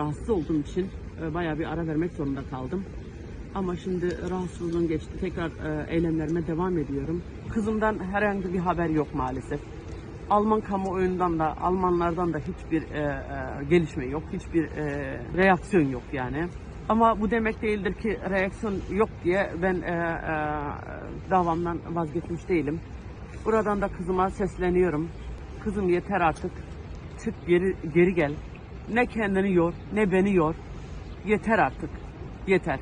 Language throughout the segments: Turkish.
rahatsız olduğum için e, bayağı bir ara vermek zorunda kaldım. Ama şimdi rahatsızlığım geçti. Tekrar e, eylemlerime devam ediyorum. Kızımdan herhangi bir haber yok maalesef. Alman kamuoyundan da Almanlardan da hiçbir e, e, gelişme yok, hiçbir e, reaksiyon yok yani. Ama bu demek değildir ki reaksiyon yok diye ben e, e, davamdan vazgeçmiş değilim. Buradan da kızıma sesleniyorum. Kızım yeter artık. Çık geri geri gel. Ne kendini yor, ne beni yor. Yeter artık. Yeter.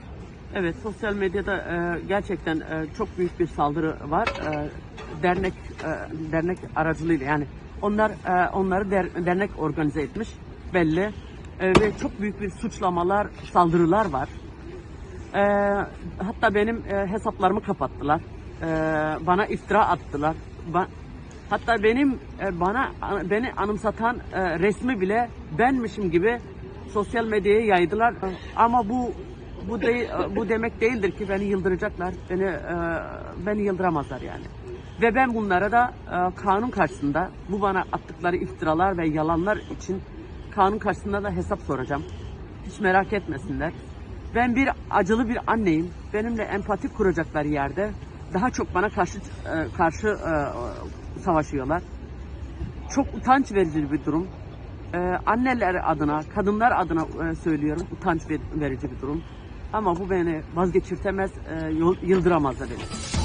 Evet, sosyal medyada e, gerçekten e, çok büyük bir saldırı var. E, dernek e, dernek aracılığıyla yani onlar e, onları der- dernek organize etmiş belli E, ve çok büyük bir suçlamalar, saldırılar var. E, hatta benim e, hesaplarımı kapattılar. E, bana iftira attılar. Ba- hatta benim e, bana beni anımsatan e, resmi bile benmişim gibi sosyal medyaya yaydılar. Ama bu bu değil, bu demek değildir ki beni yıldıracaklar. Beni e, beni yıldıramazlar yani. Ve ben bunlara da e, kanun karşısında bu bana attıkları iftiralar ve yalanlar için kanun karşısında da hesap soracağım. Hiç merak etmesinler. Ben bir acılı bir anneyim. Benimle empati kuracakları yerde daha çok bana karşı e, karşı e, savaşıyorlar. Çok utanç verici bir durum. E, anneler adına, kadınlar adına söylüyorum. Utanç ver- verici bir durum. Ama bu beni vazgeçirtemez, e, yıldıramaz da beni.